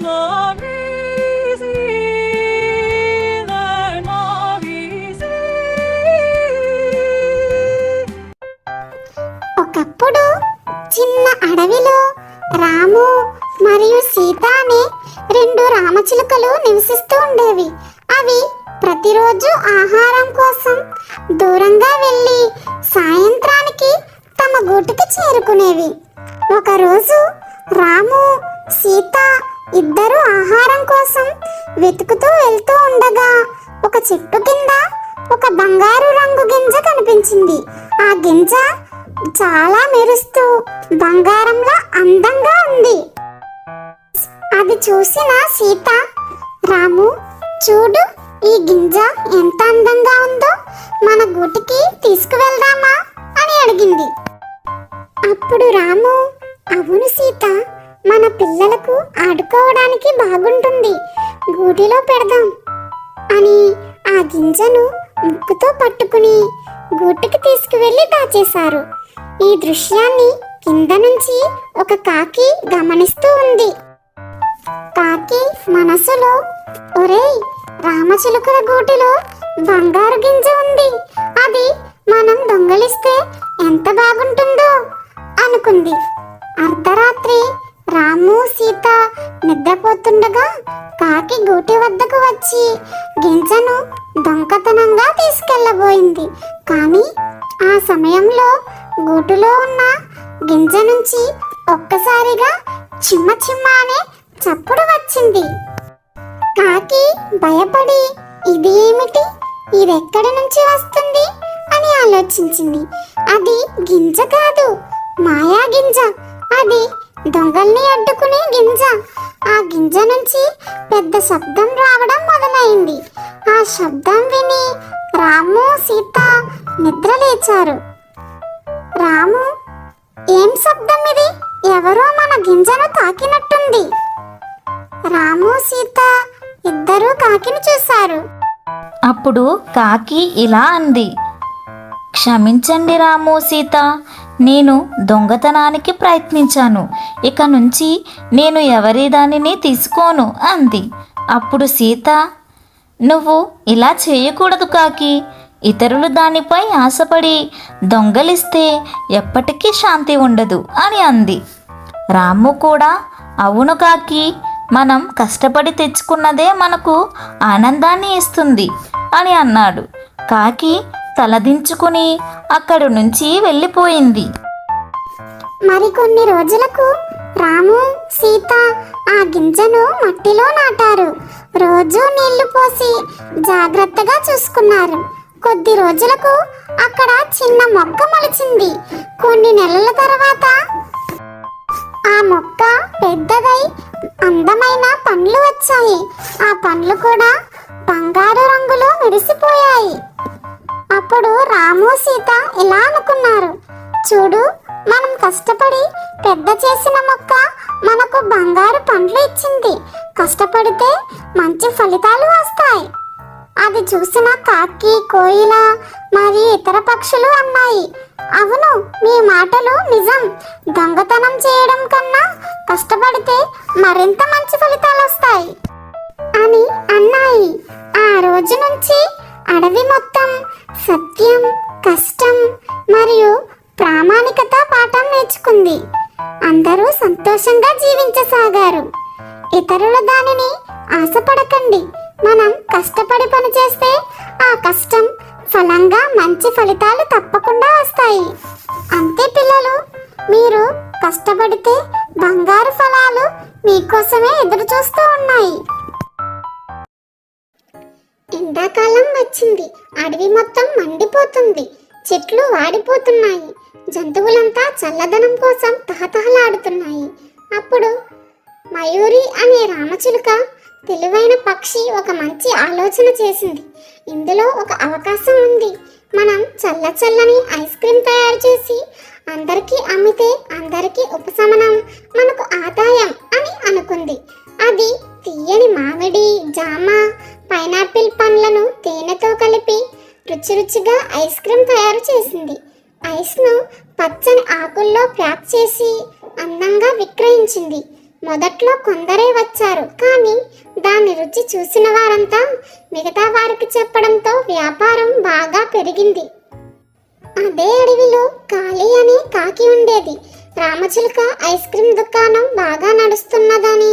ఒకప్పుడు చిన్న అడవిలో రాము మరియు సీత అనే రెండు రామచిలుకలు నివసిస్తూ ఉండేవి. అవి ప్రతిరోజు ఆహారం కోసం దూరంగా వెళ్ళి సాయంత్రానికి తమ గూటికి చేరుకునేవి. ఒకరోజు రాము సీత ఇద్దరు ఆహారం కోసం వెతుకుతూ వెళ్తూ ఉండగా ఒక చెట్టు కింద ఒక బంగారు రంగు గింజ కనిపించింది. ఆ గింజ చాలా మెరుస్తూ బంగారంలో అందంగా ఉంది. అది చూసిన సీత రాము చూడు ఈ గింజ ఎంత అందంగా ఉందో మన గూటికి తీసుకువెళ్దామా అని అడిగింది. అప్పుడు రాము అవును సీత మన పిల్లలకు ఆడుకోవడానికి బాగుంటుంది. గూటిలో పెడదాం. అని ఆ గింజను ముక్కుతో పట్టుకుని గూటికి తీసుకువెళ్ళి దాచేశారు. ఈ దృశ్యాన్ని కింద నుంచి ఒక కాకి గమనిస్తూ ఉంది. కాకి మనసులో ఒరేయ్ రామచిలుకల గూటిలో బంగారు గింజ ఉంది. అది మనం దొంగలిస్తే ఎంత బాగుంటుందో అనుకుంది. అర్ధరాత్రి రాము సీత నిద్రపోతుండగా కాకి గూటి వద్దకు వచ్చి గింజను దొంగతనంగా తీసుకెళ్ళబోయింది. కానీ ఆ సమయంలో గూటులో ఉన్న గింజ నుంచి ఒక్కసారిగా చిమ్మ చిమ్మ అనే చప్పుడు వచ్చింది. కాకి భయపడి ఇది ఏమిటి? ఇది ఎక్కడి నుంచి వస్తుంది? అని ఆలోచించింది. అది గింజ కాదు మాయా గింజ. అది దొంగల్ని అడ్డుకునే గింజ. ఆ గింజ నుంచి పెద్ద శబ్దం రావడం మొదలైంది. ఆ శబ్దం విని రాము సీత నిద్ర లేచారు. రాము ఏం శబ్దం ఇది? ఎవరో మన గింజను తాకినట్టుంది. రాము సీత ఇద్దరూ కాకిని చూశారు. అప్పుడు కాకి ఇలా అంది. క్షమించండి రాము సీత. నేను దొంగతనానికి ప్రయత్నించాను. ఇక నుంచి నేను ఎవరి దానిని తీసుకోను అంది. అప్పుడు సీత నువ్వు ఇలా చేయకూడదు కాకి. ఇతరులు దానిపై ఆశపడి దొంగలిస్తే ఎప్పటికీ శాంతి ఉండదు అని అంది. రాము కూడా అవును కాకి. మనం కష్టపడి తెచ్చుకున్నదే మనకు ఆనందాన్ని ఇస్తుంది అని అన్నాడు. కాకి తలదించుకుని అక్కడి నుంచి వెళ్ళిపోయింది. మరికొన్ని రోజులకు రాము సీత ఆ గింజను మట్టిలో నాటారు. రోజు నీళ్ళు పోసి జాగ్రత్తగా చూసుకున్నారు. కొద్ది రోజులకు అక్కడ చిన్న మొక్క మొలిచింది. కొన్ని నెలల తర్వాత ఆ మొక్క పెద్దదై అందమైన పండ్లు వచ్చాయి. ఆ పండ్లు కూడా బంగారు రంగులో మెరిసిపోయాయి. అప్పుడు రాము సీత ఇలా అనుకున్నారు. చూడు మనం కష్టపడి పెద్ద చేసిన మొక్క మనకు బంగారు పండ్లు ఇచ్చింది. కష్టపడితే మంచి ఫలితాలు వస్తాయి. అది చూసిన కాకి కోయిల మరియు ఇతర పక్షులు అన్నాయి. అవును మీ మాటలు నిజం. దొంగతనం చేయడం కన్నా కష్టపడితే మరింత మంచి ఫలితాలు వస్తాయి. అని అన్నాయి. ఆ రోజు నుంచి అడవి మొత్తం సత్యం కష్టం మరియు ప్రామాణికత పాఠం నేర్చుకుంది. అందరూ సంతోషంగా జీవించసాగారు. ఇతరుల దానిని ఆశపడకండి. మనం కష్టపడి పనిచేస్తే ఆ కష్టం ఫలంగా మంచి ఫలితాలు తప్పకుండా వస్తాయి. అంతే పిల్లలు మీరు కష్టపడితే బంగారు ఫలాలు మీకోసమే ఎదురు చూస్తూ ఉన్నాయి. ఎండాకాలం వచ్చింది. అడవి మొత్తం మండిపోతుంది. చెట్లు వాడిపోతున్నాయి. జంతువులంతా చల్లదనం కోసం తహతహలాడుతున్నాయి. అప్పుడు మయూరి అనే రామచిలుక తెలివైన పక్షి ఒక మంచి ఆలోచన చేసింది. ఇందులో ఒక అవకాశం ఉంది. మనం చల్ల చల్లని ఐస్ క్రీమ్ తయారు చేసి అందరికీ అమ్మితే అందరికీ ఉపశమనం మనకు ఆదాయం అని అనుకుంది. అది తీయని మామిడి జామ పైనాపిల్ పండ్లను తేనెతో కలిపి రుచి రుచిగా ఐస్ క్రీమ్ తయారు చేసింది. ఐస్ను పచ్చని ఆకుల్లో ప్యాక్ చేసి అందంగా విక్రయించింది. మొదట్లో కొందరే వచ్చారు కానీ దాని రుచి చూసిన వారంతా మిగతా వారికి చెప్పడంతో వ్యాపారం బాగా పెరిగింది. అదే అడవిలో కాళీ అనే కాకి ఉండేది. రామచిలుక ఐస్ క్రీమ్ దుకాణం బాగా నడుస్తున్నదని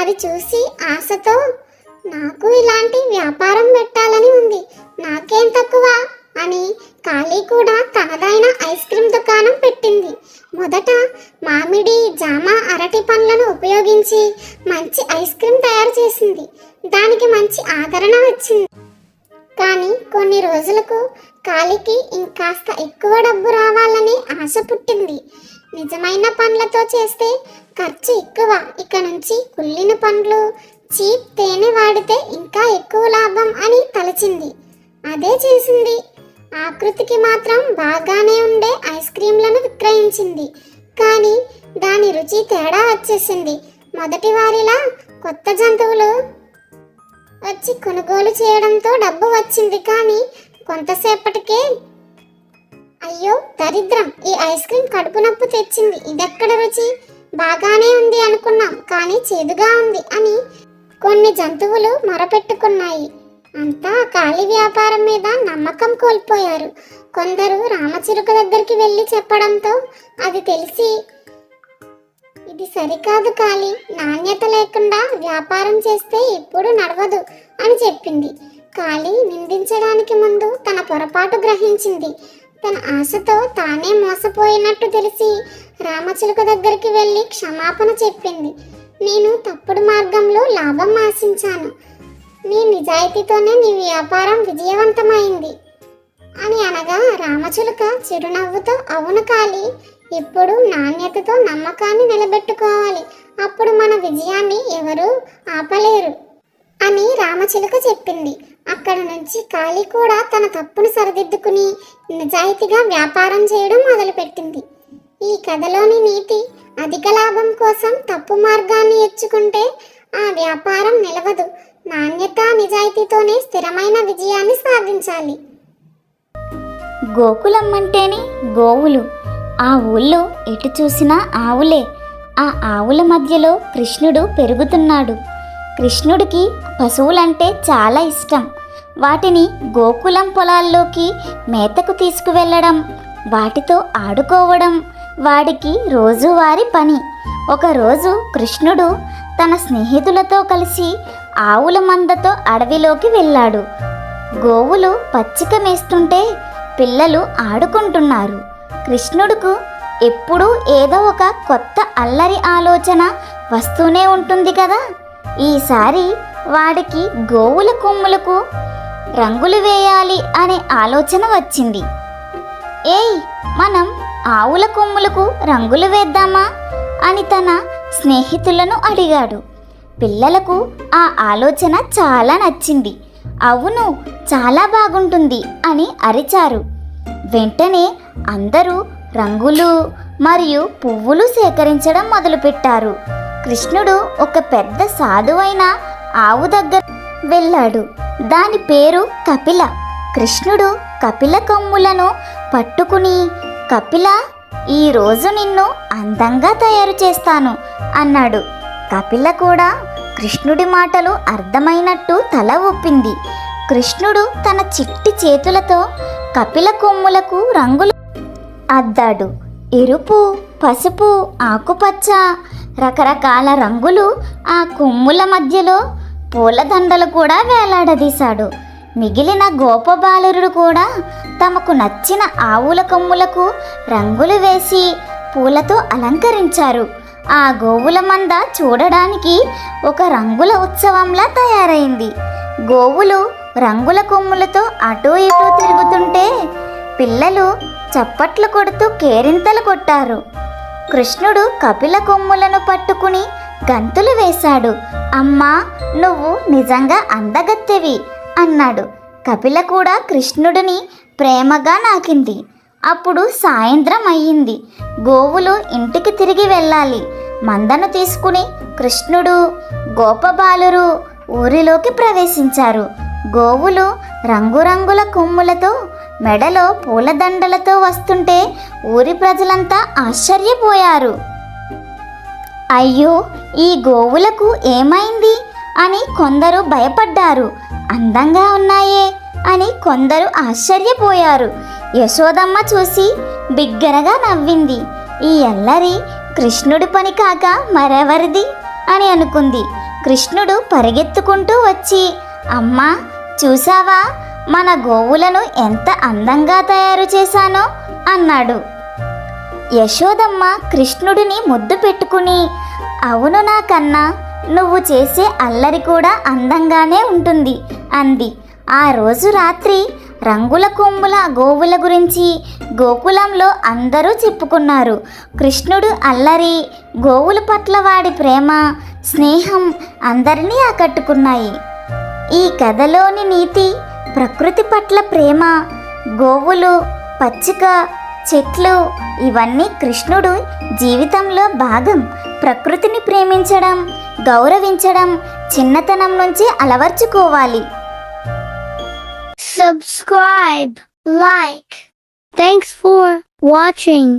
అది చూసి ఆశతో నాకు ఇలాంటి వ్యాపారం పెట్టాలని ఉంది. నాకేం తక్కువ? అని కాళీ కూడా తనదైన ఐస్ క్రీమ్ దుకాణం పెట్టింది. మొదట మామిడి జామ అరటి పండ్లను ఉపయోగించి మంచి ఐస్ క్రీమ్ తయారు చేసింది. దానికి మంచి ఆదరణ వచ్చింది. కానీ కొన్ని రోజులకు కాలికి ఇంకాస్త ఎక్కువ డబ్బు రావాలని ఆశ పుట్టింది. నిజమైన పండ్లతో చేస్తే ఖర్చు ఎక్కువ. ఇక నుంచి కుళ్ళిన పండ్లు చీప్ తేనె వాడితే ఇంకా ఎక్కువ లాభం అని తలచింది. అదే చేసింది. ఆకృతికి మాత్రం బాగానే ఉండే ఐస్ క్రీంలను విక్రయించింది. కానీ దాని రుచి తేడా వచ్చేసింది. మొదటి వారిలా కొత్త జంతువులు వచ్చి కొనుగోలు చేయడంతో డబ్బు వచ్చింది. కానీ కొంతసేపటికే అయ్యో దరిద్రం. ఈ ఐస్ క్రీం కడుపు నొప్పి తెచ్చింది. ఇదెక్కడ రుచి? బాగానే ఉంది అనుకున్నాం. కానీ చేదుగా ఉంది అని కొన్ని జంతువులు మొరపెట్టుకున్నాయి. అంతా ఖాళీ వ్యాపారం మీద నమ్మకం కోల్పోయారు. కొందరు రామచిలుక దగ్గరికి వెళ్ళి చెప్పడంతో అది తెలిసి ఇది సరికాదు కాలి నాణ్యత లేకుండా వ్యాపారం చేస్తే ఎప్పుడు నడవదు అని చెప్పింది. కాళీ నిందించడానికి ముందు తన పొరపాటు గ్రహించింది. తన ఆశతో తానే మోసపోయినట్టు తెలిసి రామచిలుక దగ్గరికి వెళ్ళి క్షమాపణ చెప్పింది. నేను తప్పుడు మార్గంలో లాభం ఆశించాను. నీ నిజాయితీతోనే నీ వ్యాపారం విజయవంతమైంది. అని అనగా రామచిలుక చిరునవ్వుతో అవును కాలి ఇప్పుడు నాణ్యతతో నమ్మకాన్ని నిలబెట్టుకోవాలి. అప్పుడు మన విజయాన్ని ఎవరూ ఆపలేరు. అని రామచిలుక చెప్పింది. అక్కడ నుంచి కాళీ కూడా తన తప్పును సరిదిద్దుకుని నిజాయితీగా వ్యాపారం చేయడం మొదలుపెట్టింది. ఈ కథలోని నీతి అధిక లాభం కోసం తప్పు మార్గాన్ని ఎంచుకుంటే ఆ వ్యాపారం నిలవదు. నాణ్యత నిజాయితీతోనే స్థిరమైన విజయాన్ని సాధించాలి. గోకులం అంటేనే గోవులు. ఆ ఊళ్ళో ఎటు చూసినా ఆవులే. ఆ ఆవుల మధ్యలో కృష్ణుడు పెరుగుతున్నాడు. కృష్ణుడికి పశువులంటే చాలా ఇష్టం. వాటిని గోకులం పొలాల్లోకి మేతకు తీసుకువెళ్ళడం వాటితో ఆడుకోవడం వాడికి రోజువారి పని. ఒకరోజు కృష్ణుడు తన స్నేహితులతో కలిసి ఆవుల మందతో అడవిలోకి వెళ్ళాడు. గోవులు పచ్చిక మేస్తుంటే పిల్లలు ఆడుకుంటున్నారు. కృష్ణుడుకు ఎప్పుడూ ఏదో ఒక కొత్త అల్లరి ఆలోచన వస్తూనే ఉంటుంది కదా. ఈసారి వాడికి గోవుల కొమ్ములకు రంగులు వేయాలి అనే ఆలోచన వచ్చింది. ఏయ్ మనం ఆవుల కొమ్ములకు రంగులు వేద్దామా? అని తన స్నేహితులను అడిగాడు. పిల్లలకు ఆ ఆలోచన చాలా నచ్చింది. అవును చాలా బాగుంటుంది అని అరిచారు. వెంటనే అందరూ రంగులు మరియు పువ్వులు సేకరించడం మొదలుపెట్టారు. కృష్ణుడు ఒక పెద్ద సాధువైన ఆవు దగ్గర వెళ్ళాడు. దాని పేరు కపిల. కృష్ణుడు కపిల కొమ్ములను పట్టుకుని కపిల ఈరోజు నిన్ను అందంగా తయారు చేస్తాను అన్నాడు. కపిల కూడా కృష్ణుడి మాటలు అర్థమైనట్టు తల ఊపింది. కృష్ణుడు తన చిట్టి చేతులతో కపిల కొమ్ములకు రంగులు అద్దాడు. ఎరుపు పసుపు ఆకుపచ్చ రకరకాల రంగులు ఆ కొమ్ముల మధ్యలో పూలదండలు కూడా వేలాడదీశాడు. మిగిలిన గోపబాలురుడు కూడా తమకు నచ్చిన ఆవుల కొమ్ములకు రంగులు వేసి పూలతో అలంకరించారు. ఆ గోవుల మంద చూడడానికి ఒక రంగుల ఉత్సవంలా తయారైంది. గోవులు రంగుల కొమ్ములతో అటూ ఇటూ తిరుగుతుంటే పిల్లలు చప్పట్లు కొడుతూ కేరింతలు కొట్టారు. కృష్ణుడు కపిల కొమ్ములను పట్టుకుని గంతులు వేశాడు. అమ్మా నువ్వు నిజంగా అందగత్తెవి. అన్నాడు. కపిల కూడా కృష్ణుడిని ప్రేమగా నాకింది. అప్పుడు సాయంత్రం అయ్యింది. గోవులు ఇంటికి తిరిగి వెళ్ళాలి. మందను తీసుకుని కృష్ణుడు గోపబాలురు ఊరిలోకి ప్రవేశించారు. గోవులు రంగురంగుల కొమ్ములతో మెడలో పూలదండలతో వస్తుంటే ఊరి ప్రజలంతా ఆశ్చర్యపోయారు. అయ్యో ఈ గోవులకు ఏమైంది? అని కొందరు భయపడ్డారు. అందంగా ఉన్నాయే అని కొందరు ఆశ్చర్యపోయారు. యశోదమ్మ చూసి బిగ్గరగా నవ్వింది. ఈ అల్లరి కృష్ణుడి పని కాక మరెవరిది? అని అనుకుంది. కృష్ణుడు పరిగెత్తుకుంటూ వచ్చి అమ్మా చూసావా మన గోవులను ఎంత అందంగా తయారు చేశానో? అన్నాడు. యశోదమ్మ కృష్ణుడిని ముద్దు పెట్టుకుని అవును నా కన్నా నువ్వు చేసే అల్లరి కూడా అందంగానే ఉంటుంది అంది. ఆ రోజు రాత్రి రంగుల కొమ్ముల గోవుల గురించి గోకులంలో అందరూ చెప్పుకున్నారు. కృష్ణుడు అల్లరి గోవుల పట్ల వాడి ప్రేమ స్నేహం అందరినీ ఆకట్టుకున్నాయి. ఈ కథలోని నీతి ప్రకృతి పట్ల ప్రేమ గోవులు పచ్చిక చెట్లు ఇవన్నీ కృష్ణుడు జీవితంలో భాగం. ప్రకృతిని ప్రేమించడం గౌరవించడం చిన్నతనం నుంచి అలవర్చుకోవాలి. Subscribe like thanks for watching